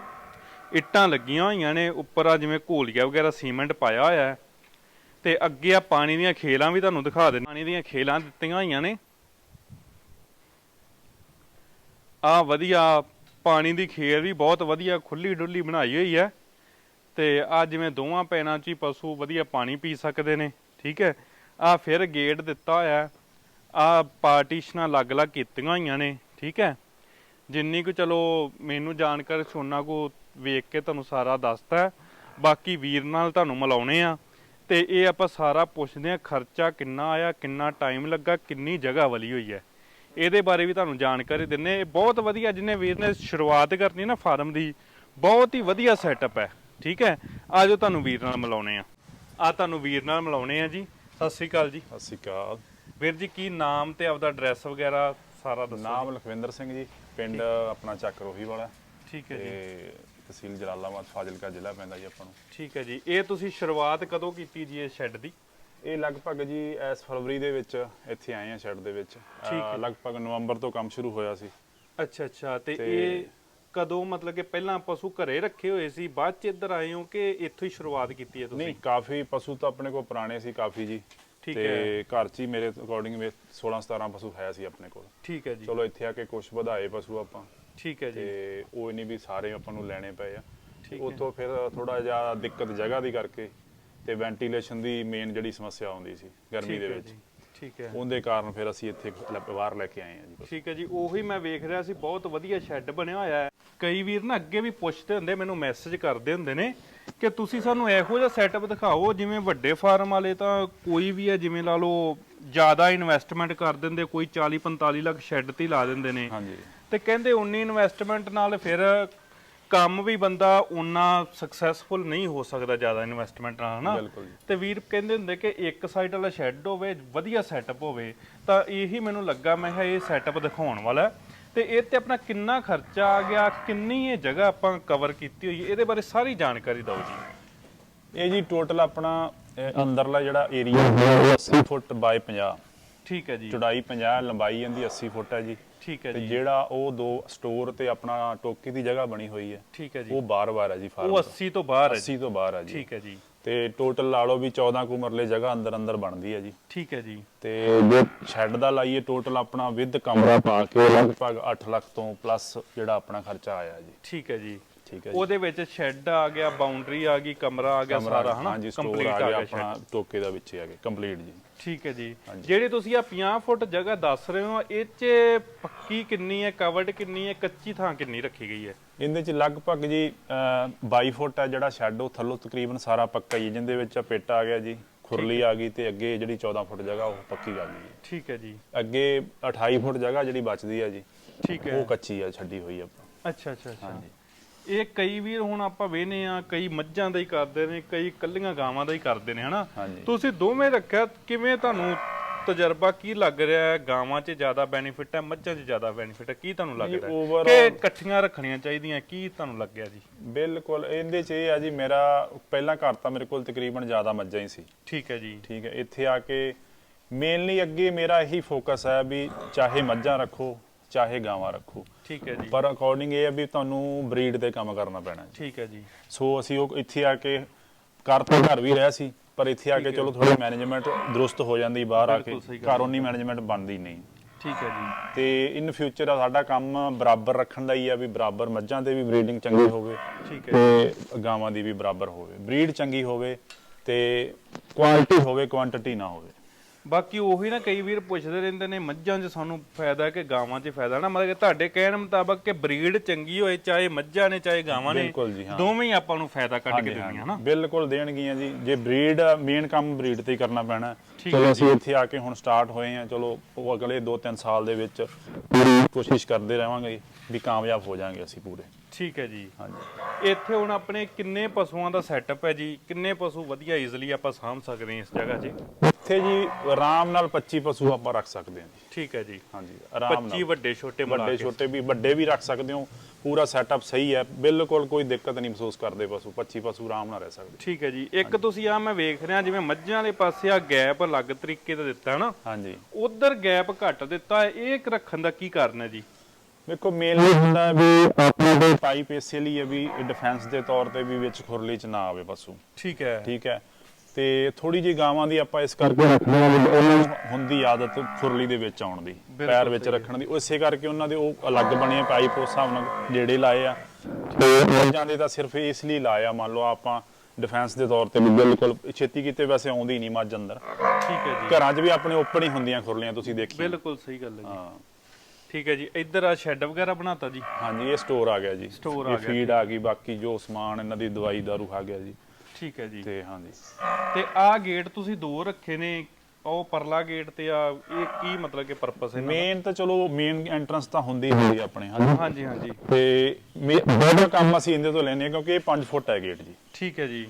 ਇੱਟਾਂ ਲੱਗੀਆਂ ਹੋਈਆਂ ਨੇ, ਉੱਪਰ ਆ ਜਿਵੇਂ ਘੋਲੀਆ ਵਗੈਰਾ ਸੀਮੈਂਟ ਪਾਇਆ ਹੋਇਆ ਹੈ। ਤੇ ਅੱਗੇ ਆ ਪਾਣੀ ਦੀਆਂ ਖੇਲਾਂ ਵੀ ਤੁਹਾਨੂੰ ਦਿਖਾ ਦਿੰਦੇ ਪਾਣੀ ਦੀਆਂ ਖੇਲਾਂ ਦਿੱਤੀਆਂ ਹੋਈਆਂ ਨੇ। ਆ ਵਧੀਆ, ਪਾਣੀ ਦੀ ਖੇਲ ਵੀ ਬਹੁਤ ਵਧੀਆ ਖੁੱਲੀ ਡੁੱਲੀ ਬਣਾਈ ਹੋਈ ਹੈ। ਤੇ ਆ ਜਿਵੇਂ ਦੋਵਾਂ ਪੈਰਾਂ 'ਚ ਹੀ ਪਸ਼ੂ ਵਧੀਆ ਪਾਣੀ ਪੀ ਸਕਦੇ ਨੇ, ਠੀਕ ਹੈ। ਆ ਫਿਰ ਗੇਟ ਦਿੱਤਾ ਹੋਇਆ ਆ ਪਾਰਟੀਸ਼ਨਾਂ ਅਲੱਗ-ਅਲੱਗ ਕੀਤੀਆਂ ਹੋਈਆਂ ਨੇ, ਠੀਕ ਹੈ? ਜਿੰਨੀ ਕੁ ਚਲੋ ਮੈਨੂੰ ਜਾਣਕਾਰੀ ਸੋਨਾ ਕੋ ਵੇਖ ਕੇ ਤੁਹਾਨੂੰ ਸਾਰਾ ਦੱਸਤਾ ਬਾਕੀ ਵੀਰ ਨਾਲ ਤੁਹਾਨੂੰ ਮਿਲਾਉਣੇ ਆ। ਤੇ ਇਹ ਆਪਾਂ ਸਾਰਾ ਪੁੱਛਦੇ ਆ ਖਰਚਾ ਕਿੰਨਾ ਆਇਆ, ਕਿੰਨਾ ਟਾਈਮ ਲੱਗਾ, ਕਿੰਨੀ ਜਗ੍ਹਾ ਵਲੀ ਹੋਈ ਹੈ। ਇਹਦੇ ਬਾਰੇ ਵੀ ਤੁਹਾਨੂੰ ਜਾਣਕਾਰੀ ਦਿੰਨੇ ਇਹ ਬਹੁਤ ਵਧੀਆ, ਜਿਹਨੇ ਵੀਰ ਨੇ ਸ਼ੁਰੂਆਤ ਕਰਨੀ ਨਾ ਫਾਰਮ ਦੀ, ਬਹੁਤ ਹੀ ਵਧੀਆ ਸੈਟਅਪ ਹੈ, ਠੀਕ ਹੈ? ਆਜੋ ਤੁਹਾਨੂੰ ਵੀਰ ਨਾਲ ਮਿਲਾਉਣੇ ਆ। ਆ ਤੁਹਾਨੂੰ ਵੀਰ ਨਾਲ ਮਿਲਾਉਣੇ ਆ ਜੀ। ਸਤਿ ਸ੍ਰੀ ਅਕਾਲ ਜੀ। ਸਤਿ ਸ਼੍ਰੀ ਅਕਾਲ। ਵੀਰ ਜੀ ਕੀ ਨਾਮ ਤੇ ਆਪਦਾ ਐਡਰੈਸ ਵਗੈਰਾ ਸਾਰਾ ਦੱਸੋ ਨਾਮ ਲਖਵਿੰਦਰ ਸਿੰਘ ਜੀ ਪਿੰਡ ਆਪਣਾ ਚੱਕ ਰੋਹੀ ਵਾਲਾ। ਠੀਕ ਹੈ ਜੀ। ਤੇ ਤਹਿਸੀਲ ਜਲਾਲਾਬਾਦ ਫਾਜ਼ਿਲਕਾ ਜ਼ਿਲ੍ਹਾ ਪੈਂਦਾ ਜੀ ਆਪਾਂ ਨੂੰ। ਠੀਕ ਹੈ ਜੀ। ਇਹ ਤੁਸੀਂ ਸ਼ੁਰੂਆਤ ਕਦੋਂ ਕੀਤੀ ਜੀ ਇਹ ਸ਼ੈੱਡ ਦੀ? ਇਹ ਲਗਭਗ ਜੀ ਇਸ ਫਰਵਰੀ ਦੇ ਵਿੱਚ ਇੱਥੇ ਆਏ ਆ ਸ਼ੈਡ ਦੇ ਵਿੱਚ। ਹੈ। ਅਹ ਲਗਭਗ ਨਵੰਬਰ ਤੋਂ ਕੰਮ ਸ਼ੁਰੂ ਹੋਇਆ ਸੀ। ਅੱਛਾ ਅੱਛਾ। ਤੇ ਤੇ- ਇਹ ਕਦੋਂ ਮਤਲਬ ਕਿ ਪਹਿਲਾਂ ਪਸ਼ੂ ਘਰੇ ਰੱਖੇ ਹੋਏ ਸੀ ਬਾਅਦ ਚ ਇੱਧਰ ਆਏ ਹੋ ਕਿ ਇੱਥੋਂ ਹੀ ਸ਼ੁਰੂਆਤ ਕੀਤੀ ਹੈ ਤੁਸੀਂ? ਨਹੀਂ ਕਾਫੀ ਪਸ਼ੂ ਤਾਂ ਆਪਣੇ ਕੋਲ ਪੁਰਾਣੇ ਸੀ ਕਾਫੀ ਜੀ। ਠੀਕ ਤੇ ਘਰ 'ਚ ਹੀ ਮੇਰੇ ਅਕੋਰਡਿੰਗ 16 17 ਪਸ਼ੂ ਹੈ ਸੀ ਆਪਣੇ ਕੋਲ। ਠੀਕ ਹੈ ਜੀ। ਚਲੋ ਇੱਥੇ ਆ ਕੇ ਕੁਝ ਵਧਾਏ ਪਸ਼ੂ ਆਪਾਂ। ਠੀਕ ਹੈ ਜੀ। ਤੇ ਉਹ ਨਹੀਂ ਵੀ ਸਾਰੇ ਆਪਾਂ ਨੂੰ ਲੈਣੇ ਪਏ ਆ। ਠੀਕ ਹੈ। ਉੱਥੋਂ ਫਿਰ ਥੋੜਾ ਜਿਹਾ ਦਿੱਕਤ ਜਗ੍ਹਾ ਦੀ ਕਰਕੇ ਤੇ ਵੈਂਟੀਲੇਸ਼ਨ ਦੀ ਮੇਨ ਜਿਹੜੀ ਸਮੱਸਿਆ ਆਉਂਦੀ ਸੀ ਗਰਮੀ ਠੀਕ ਦੇ ਹੈ ਵਿੱਚ। ਜੀ, ਠੀਕ ਹੈ। ਉਹਦੇ ਕਾਰਨ ਫਿਰ ਅਸੀਂ ਇੱਥੇ ਲੈ- ਬਾਹਰ ਲੈ ਕੇ ਆਏ ਆ ਜੀ। ਠੀਕ ਹੈ ਜੀ ਉਹੀ ਮੈਂ ਵੇਖ ਰਿਹਾ ਸੀ ਬਹੁਤ ਵਧੀਆ ਸ਼ੈੱਡ ਬਣਿਆ ਹੋਇਆ ਹੈ। ਕਈ ਵੀਰ ਨਾ ਅੱਗੇ ਵੀ ਪੁੱਛਦੇ ਹੁੰਦੇ ਮੈਨੂੰ ਮੈਸੇਜ ਕਰਦੇ ਹੁੰਦੇ ਨੇ ਕਿ ਤੁਸੀਂ ਸਾਨੂੰ ਇਹੋ ਜਿਹਾ ਸੈਟਅਪ ਦਿਖਾਓ ਜਿਵੇਂ ਵੱਡੇ ਫਾਰਮ ਵਾਲੇ ਤਾਂ ਕੋਈ ਵੀ ਹੈ ਜਿਵੇਂ ਲਾ ਲਓ ਜ਼ਿਆਦਾ ਇਨਵੈਸਟਮੈਂਟ ਕਰ ਦਿੰਦੇ ਕੋਈ 40 45 ਲੱਖ ਸ਼ੈੱਡ ਤੇ ਹੀ ਲਾ ਦਿੰਦੇ ਨੇ। ਹਾਂਜੀ। ਤੇ ਕਹਿੰਦੇ ਉਨੀ ਇਨਵੈਸਟਮੈਂਟ ਨਾਲ ਫਿਰ ਕੰਮ ਵੀ ਬੰਦਾ ਉਨਾ ਸਕਸੈਸਫੁਲ ਨਹੀਂ ਹੋ ਸਕਦਾ ਜ਼ਿਆਦਾ ਇਨਵੈਸਟਮੈਂਟ ਨਾਲ ਹਨਾ? ਬਿਲਕੁਲ ਜੀ। ਤੇ ਵੀਰ ਕਹਿੰਦੇ ਹੁੰਦੇ ਕਿ ਇੱਕ ਸਾਈਡ ਵਾਲਾ ਸ਼ੈੱਡ ਹੋਵੇ ਵਧੀਆ ਸੈਟਅਪ ਹੋਵੇ ਤਾਂ ਇਹੀ ਮੈਨੂੰ ਲੱਗਾ ਮੈਂ ਕਿਹਾ ਇਹ ਸੈਟਅਪ ਦਿਖਾਉਣ ਵਾਲਾ ਹੈ। ਤੇ ਇਹ ਤੇ ਆਪਣਾ ਕਿੰਨਾ ਖਰਚਾ ਆ ਗਿਆ ਕਿੰਨੀ ਇਹ ਜਗ੍ਹਾ ਆਪਾਂ ਕਵਰ ਕੀਤੀ ਹੋਈ ਹੈ ਇਹਦੇ ਬਾਰੇ ਸਾਰੀ ਜਾਣਕਾਰੀ ਦਿਓ ਜੀ। ਇਹ ਜੀ ਟੋਟਲ ਆਪਣਾ ਅੰਦਰਲਾ ਜਿਹੜਾ ਏਰੀਆ ਹੈ 80 ਫੁੱਟ ਬਾਈ 50 ਠੀਕ ਹੈ ਜੀ। ਚੌੜਾਈ 50 ਲੰਬਾਈ ਇਹਦੀ 80 ਫੁੱਟ ਹੈ ਜੀ। ਠੀਕ ਹੈ ਤੇ ਜੀ। ਜਿਹੜਾ ਉਹ ਦੋ ਸਟੋਰ ਤੇ ਆਪਣਾ ਟੋਕੀ ਦੀ ਜਗ੍ਹਾ ਬਣੀ ਹੋਈ ਹੈ ਠੀਕ ਹੈ ਜੀ। ਉਹ ਬਾਰ-ਬਾਰ ਹੈ ਜੀ ਫਾਰਮ ਉਹ 80 ਤੋਂ ਬਾਹਰ ਹੈ ਜੀ। 80 ਤੋਂ ਬਾਹਰ ਹੈ ਜੀ। ਠੀਕ ਹੈ ਜੀ। ਤੇ ਟੋਟਲ ਲਾ ਲਓ ਵੀ 14 ਕੁ ਮਰਲੇ ਜਗ੍ਹਾ ਅੰਦਰ ਅੰਦਰ ਬਣਦੀ ਹੈ ਜੀ। ਠੀਕ ਹੈ ਜੀ। ਤੇ ਜੇ ਸ਼ੈੱਡ ਦਾ ਲਾਈਏ ਟੋਟਲ ਆਪਣਾ ਵਿਦ ਕਮਰਾ ਪਾ ਕੇ ਲਗਭਗ 8 ਲੱਖ ਤੋਂ ਪਲੱਸ ਜਿਹੜਾ ਆਪਣਾ ਖਰਚਾ ਆਇਆ ਜੀ। ਠੀਕ ਹੈ ਜੀ। ਠੀਕ ਹੈ ਜੀ। ਉਹਦੇ ਵਿੱਚ ਸ਼ੈੱਡ ਆ ਗਿਆ ਬਾਉਂਡਰੀ ਆ ਗਈ ਕਮਰਾ ਆ ਗਿਆ ਸਾਰਾ ਹਨਾ? ਹਾਂਜੀ ਸਟੋਰ Complete ਆ ਗਿਆ shed। ਆਪਣਾ ਟੋਕੇ ਦਾ ਵਿੱਚ ਹੀ ਆ ਗਿਆ ਕੰਪਲੀਟ ਜੀ। ਠੀਕ ਹੈ ਜੀ। ਜਿਹੜੇ ਤੁਸੀਂ ਆ 50 ਫੁੱਟ ਜਗ੍ਹਾ ਦੱਸ ਰਹੇ ਹੋ ਇਹ 'ਚ ਪੱਕੀ ਕਿੰਨੀ ਹੈ ਕਵਰਡ ਕਿੰਨੀ ਹੈ ਕੱਚੀ ਥਾਂ ਕਿੰਨੀ ਰੱਖੀ ਗਈ ਹੈ? ਇਹਦੇ ਚ ਲਗਭਗ ਜੀ ਅਹ, 22 ਫੁੱਟ ਹੈ ਜਿਹੜਾ ਸ਼ੈੱਡ ਉਹ ਥੱਲੋਂ ਤਕਰੀਬਨ ਸਾਰਾ ਪੱਕਾ ਹੀ ਹੈ, ਜਿੰਦੇ ਵਿੱਚ ਪਿੱਟ ਆ ਗਿਆ ਜੀ ਖੁਰਲੀ ਆ ਗਈ ਤੇ ਅੱਗੇ ਜਿਹੜੀ 14 ਫੁੱਟ ਜਗ੍ਹਾ ਉਹ ਪੱਕੀ ਆ ਗਈ ਜੀ ਠੀਕ ਹੈ ਜੀ। ਅੱਗੇ 28 ਫੁੱਟ ਜਗ੍ਹਾ ਜਿਹੜੀ ਬਚਦੀ ਹੈ ਜੀ ਠੀਕ ਹੈ। ਉਹ ਕੱਚੀ ਆ ਛੱਡੀ ਹੋਈ ਆ। ਅੱਛਾ ਅੱਛਾ ਅੱਛਾ। ਇਹ ਕਈ ਵੀਰ ਹੁਣ ਆਪਾਂ ਵੇਨੇ ਆ ਕਈ ਮੱਝਾਂ ਦਾ ਹੀ ਕਰਦੇ ਨੇ ਕਈ ਕੱਲੀਆਂ ਗਾਵਾਂ ਦਾ ਹੀ ਕਰਦੇ ਨੇ ਹਨਾ? ਹਾਂਜੀ। ਤੁਸੀਂ ਦੋਵੇਂ ਰੱਖਿਆ ਕਿਵੇਂ ਤੁਹਾਨੂੰ ਤਜਰਬਾ ਕੀ ਲੱਗ ਰਿਹਾ ਹੈ? ਗਾਵਾਂ 'ਚ ਜ਼ਿਆਦਾ ਬੈਨੀਫਿਟ ਹੈ ਮੱਝਾਂ 'ਚ ਜ਼ਿਆਦਾ ਬੈਨੀਫਿਟ ਹੈ? ਕੀ ਤੁਹਾਨੂੰ ਲੱਗ ਨਹੀਂ, ਰਿਹਾ ਹੈ? overall- ਕਿ ਇਕੱਠੀਆਂ ਰੱਖਣੀਆਂ ਚਾਹੀਦੀਆਂ ਕੀ ਤੁਹਾਨੂੰ ਲੱਗਿਆ ਜੀ? ਬਿਲਕੁਲ ਇਹਦੇ ਚ ਇਹ ਆ ਜੀ ਮੇਰਾ ਪਹਿਲਾਂ ਘਰ ਤਾਂ ਮੇਰੇ ਕੋਲ ਤਕਰੀਬਨ ਜ਼ਿਆਦਾ ਮੱਝਾਂ ਹੀ ਸੀ। ਠੀਕ ਹੈ ਜੀ। ਠੀਕ ਹੈ ਇੱਥੇ ਆ ਕੇ ਮੇਨਲੀ ਅੱਗੇ ਮੇਰਾ ਇਹੀ ਫੋਕਸ ਹੈ ਵੀ ਚਾਹੇ ਮੱਝਾਂ ਰੱਖੋ ਚਾਹੇ ਗਾਵਾਂ ਰੱਖੋ। ਠੀਕ ਹੈ ਜੀ। ਪਰ ਅਕੋਰਡਿੰਗ ਇਹ ਹੈ ਵੀ ਤੁਹਾਨੂੰ ਬਰੀਡ ਤੇ ਕੰਮ ਕਰਨਾ ਪੈਣਾ ਜੀ। ਠੀਕ ਹੈ ਜੀ। ਸੋ ਅਸੀਂ ਉਹ ਇੱਥੇ ਆ ਕੇ ਕਰ ਤਾਂ ਘਰ ਵੀ ਰਿਹਾ ਸੀ ਪਰ ਇੱਥੇ ਆ ਕੇ ਚਲੋ ਥੋੜੀ ਮੈਨੇਜਮੈਂਟ ਦਰੁਸਤ ਹੋ ਜਾਂਦੀ ਬਾਹਰ ਆ ਕੇ ਬਿਲਕੁਲ ਸਹੀ ਗੱਲ ਘਰ ਉਨੀ ਮੈਨੇਜਮੈਂਟ ਬਣਦੀ ਨਹੀਂ। ਠੀਕ ਹੈ ਜੀ। ਤੇ ਇਨ ਫਿਊਚਰ ਆ ਸਾਡਾ ਕੰਮ ਬਰਾਬਰ ਰੱਖਣ ਦਾ ਹੀ ਆ ਵੀ ਬਰਾਬਰ ਮੱਝਾਂ ਤੇ ਵੀ ਬਰੀਡਿੰਗ ਚੰਗੀ ਹੋਵੇ ਠੀਕ ਹੈ ਤੇ ਗਾਵਾਂ ਦੀ ਵੀ ਬਰਾਬਰ ਹੋਵੇ। ਬਰੀਡ ਚੰਗੀ ਹੋਵੇ ਤੇ ਕੁਆਲਿਟੀ ਹੋਵੇ ਕੁਆਂਟੀਟੀ ਨਾ ਹੋਵੇ। ਬਾਕੀ ਉਹੀ ਨਾ ਕਈ ਵੀਰ ਪੁੱਛਦੇ ਰਹਿੰਦੇ ਨੇ ਮੱਝਾਂ 'ਚ ਸਾਨੂੰ ਫਾਇਦਾ ਕਿ ਗਾਵਾਂ 'ਚ ਫਾਇਦਾ ਨਾ ਮਤਲਬ ਕਿ ਤੁਹਾਡੇ ਕਹਿਣ ਮੁਤਾਬਕ ਕਿ ਬਰੀਡ ਚੰਗੀ ਹੋਏ ਚਾਹੇ ਮੱਝਾਂ ਨੇ ਚਾਹੇ ਗਾਵਾਂ ਨੇ ਬਿਲਕੁਲ ਜੀ, ਹਾਂ। ਦੋਵੇਂ ਹੀ ਆਪਾਂ ਨੂੰ ਫਾਇਦਾ ਕੱਢ ਕੇ ਹਾਂਜੀ। ਹਨਾ ਬਿਲਕੁਲ ਦੇਣਗੀਆਂ ਜੀ ਜੇ ਬਰੀਡ ਮੇਨ ਕੰਮ ਬਰੀਡ ਤੇ ਹੀ ਕਰਨਾ ਪੈਣਾ ਹੈ। ਠੀਕ ਚਲੋ ਅਸੀਂ ਇੱਥੇ ਆ ਕੇ ਹੁਣ ਸਟਾਰਟ ਹੋਏ ਆ ਚਲੋ ਉਹ ਅਗਲੇ 2-3 ਸਾਲ ਦੇ ਵਿੱਚ ਪੂਰੀ ਕੋਸ਼ਿਸ਼ ਕਰਦੇ ਰਹਾਂਗੇ ਵੀ ਕਾਮਯਾਬ ਹੋ ਜਾਾਂਗੇ ਅਸੀਂ ਪੂਰੇ ਠੀਕ ਹੈ ਜੀ। ਹਾਂਜੀ ਇੱਥੇ ਹੁਣ ਆਪਣੇ ਕਿੰਨੇ ਪਸ਼ੂਆਂ ਦਾ ਸੈਟਅਪ ਹੈ ਜੀ? ਕਿੰਨੇ ਪਸ਼ੂ ਵਧੀਆ ਈਜ਼ੀਲੀ ਆਪਾਂ ਸਾਂਭ ਸਕਦੇ ਹਾਂ ਇਸ ਜਗ੍ਹਾ 'ਚ? ਇੱਥੇ ਜੀ ਆਰਾਮ ਨਾਲ 25 ਪਸ਼ੂ ਆਪਾਂ ਰੱਖ ਸਕਦੇ ਹਾਂ ਜੀ। ਠੀਕ ਹੈ ਜੀ। ਹਾਂਜੀ ਆਰਾਮ 25 ਨਾਲ ਵੱਡੇ ਛੋਟੇ ਮਿਲਾ ਵੱਡੇ ਕੇ। ਛੋਟੇ ਵੀ ਵੱਡੇ ਵੀ ਰੱਖ ਸਕਦੇ ਹੋ। ਪੂਰਾ ਸੈਟਅਪ ਸਹੀ ਹੈ। ਬਿਲਕੁਲ ਕੋਈ ਦਿੱਕਤ ਨਹੀਂ ਮਹਿਸੂਸ ਕਰਦੇ ਪਸ਼ੂ। 25 ਪਸ਼ੂ ਆਰਾਮ ਨਾਲ ਰਹਿ ਸਕਦੇ। ਠੀਕ ਹੈ ਜੀ। ਇੱਕ ਤੁਸੀਂ ਆ ਮੈਂ ਵੇਖ ਰਿਹਾ ਜਿਵੇਂ ਮੱਝਾਂ ਵਾਲੇ ਪਾਸੇ ਆ ਗੈਪ ਅਲੱਗ ਤਰੀਕੇ ਦਾ ਦਿੱਤਾ ਹੈ ਨਾ। ਹਾਂਜੀ। ਉਧਰ ਗੈਪ ਘੱਟ ਦਿੱਤਾ। ਹੈ ਇਹ ਇੱਕ ਰੱਖਣ ਦਾ ਕੀ ਕਾਰਨ ਹੈ ਜੀ? ਵੇਖੋ ਮੇਨਲੀ ਹੁੰਦਾ ਵੀ ਆਪਣੇ ਦੇ ਪਾਈਪ ਇਸੇ ਲਈ ਹੈ ਵੀ ਡਿਫੈਂਸ ਦੇ ਤੌਰ ਤੇ ਵੀ ਵਿੱਚ ਖੁਰਲੀ ਚ ਨਾ ਆਵੇ ਪਸ਼ੂ। ਠੀਕ ਹੈ। ਠੀਕ ਹੈ। ਤੇ ਥੋੜੀ ਜਿਹੀ ਗਾਵਾਂ ਦੀ ਆਪਾਂ ਇਸ ਕਰਕੇ ਰੱਖਦੇ ਹਾਂ ਵੀ ਉਹਨਾਂ ਨੂੰ ਹੁੰਦੀ ਆਦਤ ਖੁਰਲੀ ਦੇ ਵਿੱਚ ਆਉਣ ਦੀ ਪੈਰ ਵਿੱਚ ਰੱਖਣ ਦੀ। ਉਸੇ ਕਰਕੇ ਉਹਨਾਂ ਦੇ ਉਹ ਅਲੱਗ ਬਣੇ ਆ ਪਾਈਪ ਉਸ ਹਿਸਾਬ ਨਾਲ ਨੇੜੇ ਲਾਏ ਆ। ਤੇ ਮੱਝਾਂ ਦੇ ਤਾਂ ਸਿਰਫ ਇਸ ਲਈ ਲਾਇਆ ਮੰਨ ਲਓ ਆਪਾਂ ਡਿਫੈਂਸ ਦੇ ਤੌਰ ਤੇ ਵੀ ਬਿਲਕੁਲ ਛੇਤੀ ਕੀਤੇ ਵੈਸੇ ਆਉਂਦੀ ਨਹੀਂ ਮੱਝ ਅੰਦਰ। ਠੀਕ ਹੈ ਜੀ। ਘਰਾਂ 'ਚ ਵੀ ਆਪਣੇ ਓਪਨ ਹੀ ਹੁੰਦੀਆਂ ਖੁਰਲੀਆਂ ਤੁਸੀਂ ਦੇਖੀ ਬਿਲਕੁਲ ਸਹੀ ਗੱਲ ਹੈ ਜੀ। ਹਾਂ। ਠੀਕ ਹੈ ਜੀ ਇੱਧਰ ਆ ਸ਼ੈੱਡ ਵਗੈਰਾ ਬਣਾਤਾ ਜੀ? ਹਾਂਜੀ ਇਹ ਸਟੋਰ ਆ ਗਿਆ ਜੀ। Store ਆ ਇਹ ਗਿਆ ਫੀਡ ਆ ਗਈ ਬਾਕੀ ਜੋ ਸਮਾਨ ਇਹਨਾਂ ਦੀ ਦਵਾਈ ਦਾਰੂ ਆ ਗਿਆ ਜੀ। ਠੀਕ ਹੈ ਜੀ। ਤੇ ਹਾਂਜੀ। ਤੇ ਆਹ ਗੇਟ ਤੁਸੀਂ ਦੋ ਰੱਖੇ ਨੇ ਉਹ ਪਰਲਾ ਗੇਟ ਤੇ ਆ ਇਹ ਕੀ ਮਤਲਬ ਕਿ ਪਰਪਸ ਹੈ ਮੇਨ ਤਾਂ ਚਲੋ ਮੇਨ ਐਂਟਰੈਂਸ ਤਾਂ ਹੁੰਦੀ ਹੁੰਦੀ ਆ ਆਪਣੇ ਹਾਂਜੀ? ਹਾਂਜੀ ਹਾਂਜੀ। ਤੇ ਮੇ- ਬਹੁਤਾ ਕੰਮ ਅਸੀਂ ਇਹਦੇ ਤੋਂ ਲੈਨੇ ਆ ਕਿਉਂਕਿ ਇਹ 5 ਫੁੱਟ ਹੈ ਗੇਟ ਜੀ। ਠੀਕ ਹੈ ਜੀ।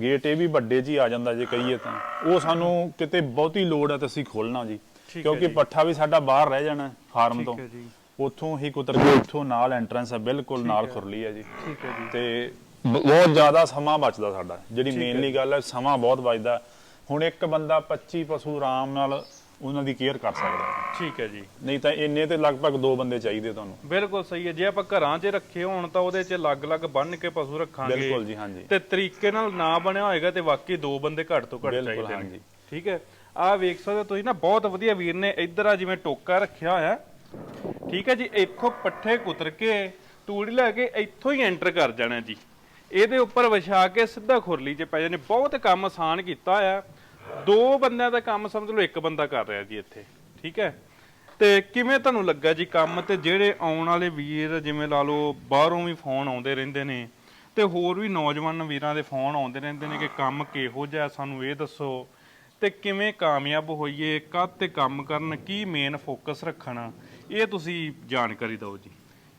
ਗੇਟ ਇਹ ਵੀ ਵੱਡੇ ਜੀ ਆ ਜਾਂਦਾ ਜੇ ਕਹੀਏ ਤਾਂ। ਉਹ ਸਾਨੂੰ ਕਿਤੇ ਬਹੁਤੀ ਲੋੜ ਹੈ ਤਾਂ ਅਸੀਂ ਖੋਲਣਾ ਜੀ। ਕਿਉਂਕਿ। ਪੱਠਾ ਵੀ ਸਾਡਾ ਬਾਹਰ ਰਹਿ ਜਾਣਾ ਫਾਰਮ ਤੋਂ। ਠੀਕ ਹੈ ਜੀ। ਉੱਥੋਂ ਹੀ ਕੁਤਰ ਕੇ ਉੱਥੋਂ ਨਾਲ ਐਂਟਰੈਂਸ ਹੈ ਬਿਲਕੁਲ ਨਾਲ ਖੁਰਲੀ ਹੈ ਜੀ। ਠੀਕ ਹੈ ਜੀ। ਤੇ ਬਹੁਤ ਜ਼ਿਆਦਾ ਸਮਾਂ ਬਚਦਾ ਸਾਡਾ ਜਿਹੜੀ। ਮੇਨਲੀ ਗੱਲ ਹੈ ਸਮਾਂ ਬਹੁਤ ਬਚਦਾ। ਹੁਣ ਇੱਕ ਬੰਦਾ 25 ਪਸ਼ੂ ਆਰਾਮ ਨਾਲ ਉਹਨਾਂ ਦੀ ਕੇਅਰ ਕਰ ਸਕਦਾ। ਹੈ। ਠੀਕ ਹੈ ਜੀ। ਨਹੀਂ ਤਾਂ ਇੰਨੇ ਤੇ ਲਗਭਗ ਦੋ ਬੰਦੇ ਚਾਹੀਦੇ ਤੁਹਾਨੂੰ। ਬਿਲਕੁਲ ਸਹੀ ਹੈ। ਜੇ ਆਪਾਂ ਘਰਾਂ 'ਚ ਰੱਖੇ ਹੋਣ ਤਾਂ ਉਹਦੇ 'ਚ ਅਲੱਗ-ਅਲੱਗ ਬੰਨ ਕੇ ਪਸ਼ੂ ਰੱਖਾਂਗੇ। ਬਿਲਕੁਲ ਜੀ ਹਾਂਜੀ। ਤੇ ਤਰੀਕੇ ਨਾਲ ਨਾ ਬਣਿਆ ਹੋਏਗਾ ਤੇ ਵਾਕਈ ਦੋ ਬੰਦੇ ਘੱਟ ਤੋਂ ਘੱਟ ਚਾਹੀਦੇ ਨੇ। ਹਾਂਜੀ। ਠੀਕ ਹੈ। ਆਹ ਵੇਖ ਸਕਦੇ ਹੋ ਤੁਸੀਂ ਨਾ, ਬਹੁਤ ਵਧੀਆ ਵੀਰ ਨੇ ਇੱਧਰ ਆ ਜਿਵੇਂ ਟੋਕਾ ਰੱਖਿਆ ਹੋਇਆ। ਠੀਕ ਹੈ ਜੀ, ਇੱਥੋਂ ਪੱਠੇ ਕੁਤਰ ਕੇ ਤੂੜੀ ਲੈ ਕੇ ਇੱਥੋਂ ਹੀ ਐਂਟਰ ਕਰ ਜਾਣਾ ਜੀ। ਇਹਦੇ ਉੱਪਰ ਵਿਛਾ ਕੇ ਸਿੱਧਾ ਖੁਰਲੀ 'ਚ ਪੈ ਜਾਣੇ। ਬਹੁਤ ਕੰਮ ਆਸਾਨ ਕੀਤਾ ਆ ਦੋ ਬੰਦਿਆਂ ਦਾ ਕੰਮ ਸਮਝ ਲਓ, ਇੱਕ ਬੰਦਾ ਕਰ ਰਿਹਾ ਜੀ ਇੱਥੇ। ਠੀਕ ਹੈ। ਤੇ ਕਿਵੇਂ ਤੁਹਾਨੂੰ ਲੱਗਾ ਜੀ ਕੰਮ? ਤੇ ਜਿਹੜੇ ਆਉਣ ਵਾਲੇ ਵੀਰ, ਜਿਵੇਂ ਲਾ ਲਓ, ਬਾਹਰੋਂ ਵੀ ਫੋਨ ਆਉਂਦੇ ਰਹਿੰਦੇ ਨੇ, ਤੇ ਹੋਰ ਵੀ ਨੌਜਵਾਨ ਵੀਰਾਂ ਦੇ ਫੋਨ ਆਉਂਦੇ ਰਹਿੰਦੇ ਨੇ ਕਿ ਕੰਮ ਕਿਹੋ ਜਿਹਾ ਸਾਨੂੰ ਇਹ ਦੱਸੋ। ਤੇ ਕਿਵੇਂ ਕਾਮਯਾਬ ਹੋਈਏ ਕਦ ਤੇ ਕੰਮ ਕਰਨ ਕੀ ਮੇਨ ਫੋਕਸ ਰੱਖਣਾ ਇਹ ਤੁਸੀਂ ਜਾਣਕਾਰੀ ਦਿਓ ਜੀ।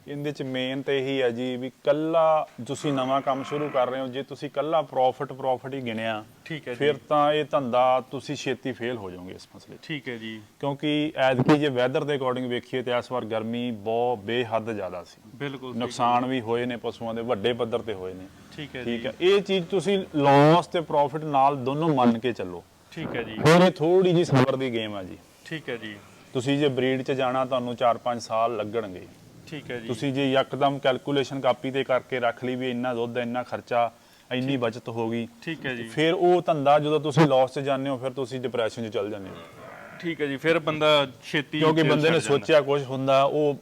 ਇਹਦੇ ਚ ਮੇਨ ਤੇ ਇਹੀ ਹੈ ਜੀ ਵੀ ਕੱਲਾ ਤੁਸੀਂ ਨਵਾਂ ਕੰਮ ਸ਼ੁਰੂ ਕਰ ਰਹੇ ਹੋ ਜੇ ਤੁਸੀਂ ਕੱਲਾ ਪ੍ਰੋਫਿਟ ਪ੍ਰੋਫਿਟ ਹੀ ਗਿਣਿਆ ਠੀਕ ਹੈ ਜੀ। ਫਿਰ ਤਾਂ ਇਹ ਧੰਦਾ ਤੁਸੀਂ ਛੇਤੀ ਫੇਲ ਹੋ ਜਾਓਗੇ ਇਸ ਮਸਲੇ 'ਚ। ਠੀਕ ਹੈ ਜੀ। ਕਿਉਂਕਿ ਐਤਕੀ ਜੇ ਵੈਦਰ ਦੇ ਅਕੋਰਡਿੰਗ ਵੇਖੀਏ ਤੇ ਇਸ ਵਾਰ ਗਰਮੀ ਬਹੁਤ ਬੇਹੱਦ ਜ਼ਿਆਦਾ ਸੀ। ਬਿਲਕੁਲ। ਨੁਕਸਾਨ ਵੀ ਹੋਏ ਨੇ ਪਸ਼ੂਆਂ ਦੇ ਵੱਡੇ ਪੱਧਰ ਤੇ ਹੋਏ ਨੇ। ਠੀਕ ਹੈ ਜੀ। ਠੀਕ ਹੈ ਇਹ ਚੀਜ਼ ਤੁਸੀਂ ਲਾਸ ਤੇ ਪ੍ਰੋਫਿਟ ਨਾਲ ਦੋਨੋਂ ਮੰਨ ਕੇ ਚੱਲੋ। ਠੀਕ ਹੈ ਜੀ। ਫਿਰ ਇਹ ਥੋੜੀ ਜੀ ਸਬਰ ਦੀ ਗੇਮ ਹੈ ਜੀ। ਠੀਕ ਹੈ ਜੀ। ਤੁਸੀਂ ਜੇ ਬਰੀਡ 'ਚ ਜਾਣਾ ਤੁਹਾਨੂੰ 4-5 ਸਾਲ ਲੱਗਣਗੇ। ਠੀਕ ਹੈ ਜੀ। ਤੁਸੀਂ ਜੇ ਯਕਦਮ ਕੈਲਕੂਲੇਸ਼ਨ ਕਾਪੀ ਤੇ ਕਰਕੇ ਰੱਖ ਲਈ ਵੀ ਇੰਨਾ ਦੁੱਧ ਇੰਨਾ ਖਰਚਾ ਇੰਨੀ ਬਚਤ ਹੋ ਗਈ ਠੀਕ ਹੈ ਜੀ। ਫਿਰ ਉਹ ਧੰਦਾ ਜਦੋਂ ਤੁਸੀਂ ਲਾਸ 'ਚ ਜਾਂਦੇ ਹੋ ਫਿਰ ਤੁਸੀਂ ਡਿਪਰੈਸ਼ਨ 'ਚ ਚੱਲ ਜਾਂਦੇ ਹੋ। ਠੀਕ ਹੈ ਜੀ ਫਿਰ ਬੰਦਾ ਛੇਤੀ ਕਿਉਂਕਿ ਬੰਦੇ ਨੇ। ਸੋਚਿਆ ਕੁਝ ਹੁੰਦਾ ਉਹ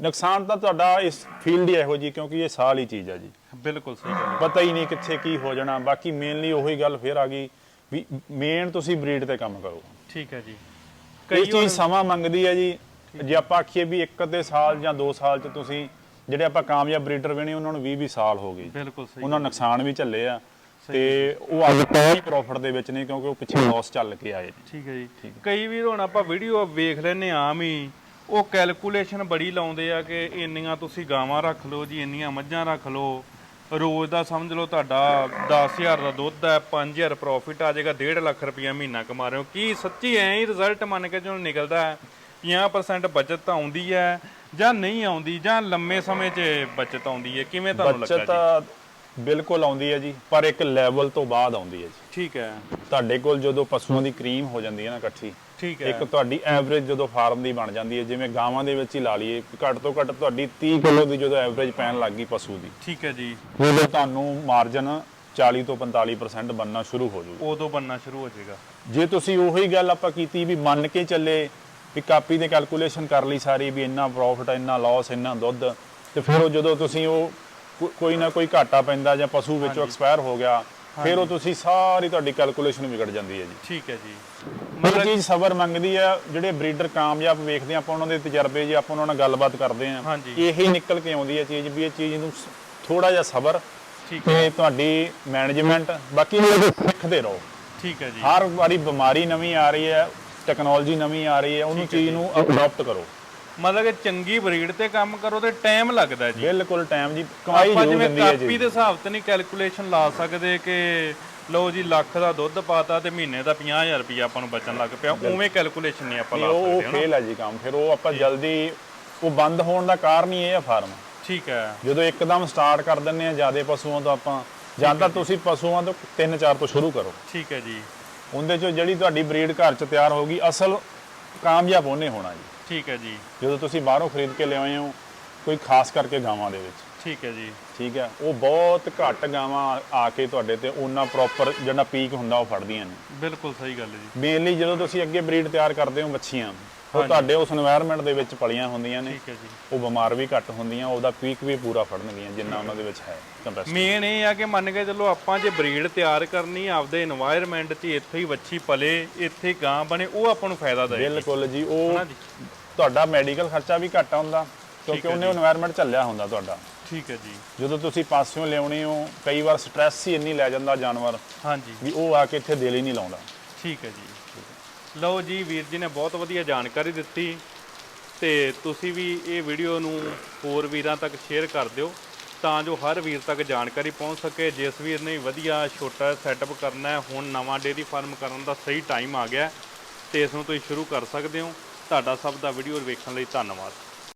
ਨੁਕਸਾਨ ਤਾਂ ਤੁਹਾਡਾ ਇਸ ਫੀਲਡ ਹੀ ਇਹੋ ਜੀ ਕਿਉਂਕਿ ਇਹ ਸਾਲ ਹੀ ਚੀਜ਼ ਹੈ ਜੀ। ਬਿਲਕੁਲ ਸਹੀ ਗੱਲ ਪਤਾ ਹੀ ਨਹੀਂ ਕਿੱਥੇ ਕੀ ਹੋ ਜਾਣਾ ਬਾਕੀ ਮੇਨਲੀ ਉਹੀ ਗੱਲ ਫਿਰ ਆ ਗਈ ਵੀ ਮੇਨ ਤੁਸੀਂ ਬਰੀਡ ਤੇ ਕੰਮ ਕਰੋ। ਠੀਕ ਹੈ ਜੀ। ਕਈ ਕਈ ਚੀਜ਼ ਸਮਾਂ ਮੰਗਦੀ ਹੈ ਜੀ। ਜੇ ਆਪਾਂ ਆਖੀਏ ਵੀ ਇੱਕ ਅੱਧੇ ਸਾਲ ਜਾਂ 2 ਸਾਲ ਚ ਤੁਸੀਂ ਜਿਹੜੇ ਆਪਾਂ ਕਾਮਯਾਬ ਬਰੀਡਰ ਬਣੇ ਉਹਨਾਂ ਨੂੰ 20 20 ਸਾਲ ਹੋ ਗਏ। ਬਿਲਕੁਲ ਸਹੀ ਉਹਨਾਂ ਨੁਕਸਾਨ ਵੀ ਝੱਲੇ ਆ ਤੇ ਉਹ ਅੱਜ ਹੀ ਪ੍ਰੋਫਿਟ ਦੇ ਵਿੱਚ ਨੇ ਕਿਉਂਕਿ ਉਹ ਪਿੱਛੇ ਲਾਸ ਚੱਲ ਕੇ ਆਏ ਨੇ। ਠੀਕ ਹੈ ਜੀ। ਕਈ ਵੀ ਹੁਣ ਆਪਾਂ ਵੀਡੀਓ ਵੇਖ ਲੈਨੇ ਆਮ ਹੀ। ਉਹ ਕੈਲਕੂਲੇਸ਼ਨ ਬੜੀ ਲਾਉਂਦੇ ਆ ਕਿ ਇੰਨੀਆਂ ਤੁਸੀਂ ਗਾਵਾਂ ਰੱਖ ਲਓ ਜੀ ਇੰਨੀਆਂ ਮੱਝਾਂ ਰੱਖ ਲਓ। ਰੋਜ਼ ਦਾ ਸਮਝ ਲਓ ਤੁਹਾਡਾ 10000 ਦਾ ਦੁੱਧ ਹੈ 5000 ਪ੍ਰੋਫਿਟ ਆ ਜਾਏਗਾ 1.5 ਲੱਖ ਰੁਪਇਆ ਮਹੀਨਾ ਕਮਾ ਰਹੇ ਹੋ। ਕੀ ਸੱਚੀ ਐ ਹੀ ਰਿਜ਼ਲਟ ਮੰਨ ਕੇ ਜਦੋਂ ਨਿਕਲਦਾ ਹੈ 50% ਬਚਤ ਤਾਂ ਆਉਂਦੀ ਹੈ ਜਾਂ ਨਹੀਂ ਆਉਂਦੀ ਜਾਂ ਲੰਮੇ ਸਮੇਂ 'ਚ ਬਚਤ ਆਉਂਦੀ ਹੈ? ਕਿਵੇਂ ਤੁਹਾਨੂੰ ਲੱਗਾ ਬੱਚਤ ਜੀ? ਬਿਲਕੁਲ ਆਉਂਦੀ ਹੈ ਜੀ ਪਰ ਇੱਕ ਲੈਵਲ ਤੋਂ ਬਾਅਦ ਆਉਂਦੀ ਹੈ ਜੀ। ਠੀਕ ਹੈ। ਤੁਹਾਡੇ ਕੋਲ ਜਦੋਂ ਪਸ਼ੂਆਂ ਦੀ ਕਰੀਮ ਹੋ ਜਾਂਦੀ ਹੈ ਨਾ ਇਕੱਠੀ ਠੀਕ ਹੈ। ਇੱਕ ਤੁਹਾਡੀ ਐਵਰੇਜ ਜਦੋਂ ਫਾਰਮ ਦੀ ਬਣ ਜਾਂਦੀ ਹੈ ਜਿਵੇਂ ਗਾਵਾਂ ਦੇ ਵਿੱਚ ਹੀ ਲਾ ਲਈਏ ਘੱਟ ਤੋਂ ਘੱਟ ਤੁਹਾਡੀ 30 ਕਿਲੋ ਦੀ ਜਦੋਂ ਐਵਰੇਜ ਪੈਣ ਲੱਗ ਗਈ ਪਸ਼ੂ ਦੀ ਠੀਕ ਹੈ ਜੀ। ਉਦੋਂ ਤੁਹਾਨੂੰ ਮਾਰਜਨ 40 ਤੋਂ 45% ਬਣਨਾ ਸ਼ੁਰੂ ਹੋ ਜਾਊਗਾ। ਉਦੋਂ ਬੰਨਾ ਸ਼ੁਰੂ ਹੋ ਜਾਏਗਾ। ਜੇ ਤੁਸੀਂ ਉਹੀ ਗੱਲ ਆਪਾਂ ਕੀਤੀ ਵੀ ਮੰਨ ਕੇ ਚੱਲੇ ਵੀ ਕਾਪੀ ਤੇ ਕੈਲਕੂਲੇਸ਼ਨ ਕਰ ਲਈ ਸਾਰੀ ਵੀ ਇੰਨਾ ਪ੍ਰੋਫਿਟ ਇੰਨਾ ਲਾਸ ਇੰਨਾ ਦੁੱਧ ਤੇ ਫਿਰ ਉਹ ਜਦੋਂ ਤੁਸੀਂ ਉਹ ਕੋਈ ਨਾ ਕੋਈ ਘਾਟਾ ਪੈਂਦਾ ਜਾਂ ਪਸ਼ੂ ਵਿੱਚੋਂ ਐਕਸਪਾਇਰ ਹੋ ਗਿਆ ਫਿਰ ਉਹ ਤੁਸੀਂ ਸਾਰੀ ਤੁਹਾਡੀ ਕੈਲਕੂਲੇਸ਼ਨ ਵਿਗੜ ਜਾਂਦੀ ਹੈ ਜੀ। ਠੀਕ ਹੈ ਜੀ। ਇਹ ਚੀਜ਼ ਸਬਰ ਮੰਗਦੀ ਆ ਜਿਹੜੇ ਬਰੀਡਰ ਕਾਮਯਾਬ ਵੇਖਦੇ ਆ ਆਪਾਂ ਉਹਨਾਂ ਦੇ ਤਜਰਬੇ ਜੇ ਆਪਾਂ ਉਹਨਾਂ ਨਾਲ ਗੱਲਬਾਤ ਕਰਦੇ ਆ। ਇਹੀ ਨਿਕਲ ਕੇ ਆਉਂਦੀ ਹੈ ਚੀਜ਼ ਵੀ ਇਹ ਚੀਜ਼ ਨੂੰ ਥੋੜਾ ਜਿਹਾ ਸਬਰ ਠੀਕ ਤੇ ਤੁਹਾਡੀ ਮੈਨੇਜਮੈਂਟ ਬਾਕੀ ਸਿੱਖਦੇ ਰਹੋ। ਠੀਕ ਹੈ ਜੀ। ਹਰ ਵਾਰੀ ਬਿਮਾਰੀ ਨਵੀਂ ਆ ਰਹੀ ਹੈ ਟੈਕਨੋਲੋਜੀ ਨਵੀਂ ਆ ਰਹੀ ਹੈ ਉਹਨੂੰ ਚੀਜ਼ ਨੂੰ ਅਡਾਪਟ ਕਰੋ। ਮਤਲਬ ਕਿ ਚੰਗੀ ਬਰੀਡ ਤੇ ਕੰਮ ਕਰੋ ਤੇ ਟਾਈਮ ਲੱਗਦਾ ਜੀ। ਬਿਲਕੁਲ ਟਾਈਮ ਜੀ ਕਮਾਈ ਜਿਵੇਂ ਕਾਪੀ ਦੇ ਹਿਸਾਬ ਤੇ ਨਹੀਂ ਕੈਲਕੂਲੇਸ਼ਨ ਲਾ ਸਕਦੇ ਕਿ ਲਓ ਜੀ ਲੱਖ ਦਾ ਦੁੱਧ ਪਾਤਾ ਤੇ ਮਹੀਨੇ ਦਾ 50000 ਰੁਪਇਆ ਆਪਾਂ ਨੂੰ ਬਚਣ ਲੱਗ ਪਿਆ। ਉਵੇਂ ਕੈਲਕੂਲੇਸ਼ਨ ਨਹੀਂ ਆਪਾਂ ਲਾ ਉਹ ਉਹ ਸਕਦੇ ਹਨਾ। ਫੇਲ ਹੈ ਜੀ ਕੰਮ ਫਿਰ ਉਹ ਆਪਾਂ ਜਲਦੀ ਉਹ ਬੰਦ ਹੋਣ ਦਾ ਕਾਰਨ ਹੀ ਇਹ ਆ ਫਾਰਮ ਠੀਕ ਹੈ। ਜਦੋਂ ਇੱਕਦਮ ਸਟਾਰਟ ਕਰ ਦਿੰਨੇ ਆ ਜਿਆਦੇ ਪਸ਼ੂਆਂ ਤੋਂ ਆਪਾਂ ਜਾਂ ਤਾਂ ਤੁਸੀਂ ਪਸ਼ੂਆਂ ਤੋਂ 3-4 ਤੋਂ ਸ਼ੁਰੂ ਕਰੋ। ਠੀਕ ਹੈ ਜੀ। ਉਹਦੇ ਚੋਂ ਜਿਹੜੀ ਤੁਹਾਡੀ ਬਰੀਡ ਘਰ 'ਚ ਤਿਆਰ ਹੋਗੀ ਅਸਲ ਕਾਮਯਾਬ ਉਹਨੇ ਹੋਣਾ ਜੀ। ਠੀਕ ਹੈ ਜੀ। ਜਦੋਂ ਤੁਸੀਂ ਬਾਹਰੋਂ ਖਰੀਦ ਕੇ ਲਿਆਏ ਹੋ ਕੋਈ ਖਾਸ ਕਰਕੇ ਗਾਵਾਂ ਦੇ ਵਿੱਚ। ਠੀਕ ਹੈ ਜੀ। ਠੀਕ ਹੈ। ਉਹ ਬਹੁਤ ਘੱਟ ਗਾਵਾਂ ਆ ਕੇ ਤੁਹਾਡੇ ਤੇ ਉਹਨਾਂ ਪ੍ਰੋਪਰ ਜਿਹੜਾ ਪੀਕ ਹੁੰਦਾ ਉਹ ਫੜਦੀਆਂ ਨੇ। ਬਿਲਕੁਲ ਸਹੀ ਗੱਲ ਹੈ ਜੀ। ਮੇਨਲੀ ਜਦੋਂ ਤੁਸੀਂ ਅੱਗੇ ਬਰੀਡ ਤਿਆਰ ਕਰਦੇ ਹੋ ਮੱਛੀਆਂ ਉਹ ਤੁਹਾਡੇ ਉਸ এনवायरमेंट ਦੇ ਵਿੱਚ ਪਲੀਆਂ ਹੁੰਦੀਆਂ ਨੇ। ਠੀਕ ਹੈ ਜੀ। ਉਹ ਬਿਮਾਰ ਵੀ ਘੱਟ ਹੁੰਦੀਆਂ ਉਹਦਾ ਪੀਕ ਵੀ ਪੂਰਾ ਫੜਨਗੀਆਂ ਜਿੰਨਾ ਉਹਨਾਂ ਦੇ ਵਿੱਚ ਹੈ ਮੇਨ ਇਹ ਆ ਕਿ ਮੰਨ ਕੇ ਚੱਲੋ ਆਪਾਂ ਜੇ ਬਰੀਡ ਤਿਆਰ ਕਰਨੀ ਆਪਦੇ এনवायरमेंट 'ਚ ਇੱਥੇ ਹੀ ਵੱਛੀ ਪਲੇ ਇੱਥੇ ਗਾਂ ਬਣੇ ਉਹ ਆਪਾਂ ਨੂੰ ਫਾਇਦਾ ਦੇ ਬਿਲਕੁਲ ਜੀ ਉਹ ਤੁਹਾਡਾ ਮੈਡੀਕਲ ਖਰਚਾ ਵੀ ਘੱਟ ਆਉਂਦਾ ਕਿਉਂਕਿ ਉਹਨੇ এনवायरमेंट ਚੱਲਿਆ ਹੁੰਦਾ ਤੁਹਾਡਾ। ਠੀਕ ਹੈ ਜੀ। ਜਦੋਂ ਤੁਸੀਂ ਪਾਸਿਓਂ ਲਿਆਉਣੇ ਹੋ ਕਈ ਵਾਰ ਸਟ੍ਰੈਸ ਹੀ ਇੰਨੀ ਲੈ ਜਾਂਦਾ ਜਾਨਵਰ ਹਾਂਜੀ। ਵੀ ਉਹ ਆ ਕੇ ਇੱਥੇ ਦਿਲ ਹੀ ਨਹੀਂ ਲਾਉਂਦਾ। ਠੀਕ ਹੈ ਜੀ। ਲਓ ਜੀ ਵੀਰ ਜੀ ਨੇ ਬਹੁਤ ਵਧੀਆ ਜਾਣਕਾਰੀ ਦਿੱਤੀ ਤੇ ਤੁਸੀਂ ਵੀ ਇਹ ਵੀਡੀਓ ਨੂੰ ਹੋਰ ਵੀਰਾਂ ਤੱਕ ਸ਼ੇਅਰ ਕਰ ਦਿਓ ਤਾਂ ਜੋ ਹਰ ਵੀਰ ਤੱਕ ਜਾਣਕਾਰੀ ਪਹੁੰਚ ਸਕੇ। ਜਿਸ ਵੀਰ ਨੇ ਵਧੀਆ ਛੋਟਾ ਸੈਟਅਪ ਕਰਨਾ ਹੈ ਹੁਣ ਨਵਾਂ ਡੇਅਰੀ ਫਾਰਮ ਕਰਨ ਦਾ ਸਹੀ ਟਾਈਮ ਆ ਗਿਆ ਤੇ ਇਸ ਨੂੰ ਤੁਸੀਂ ਸ਼ੁਰੂ ਕਰ ਸਕਦੇ ਹੋ। ਤੁਹਾਡਾ ਸਭ ਦਾ ਵੀਡੀਓ ਵੇਖਣ ਲਈ ਧੰਨਵਾਦ।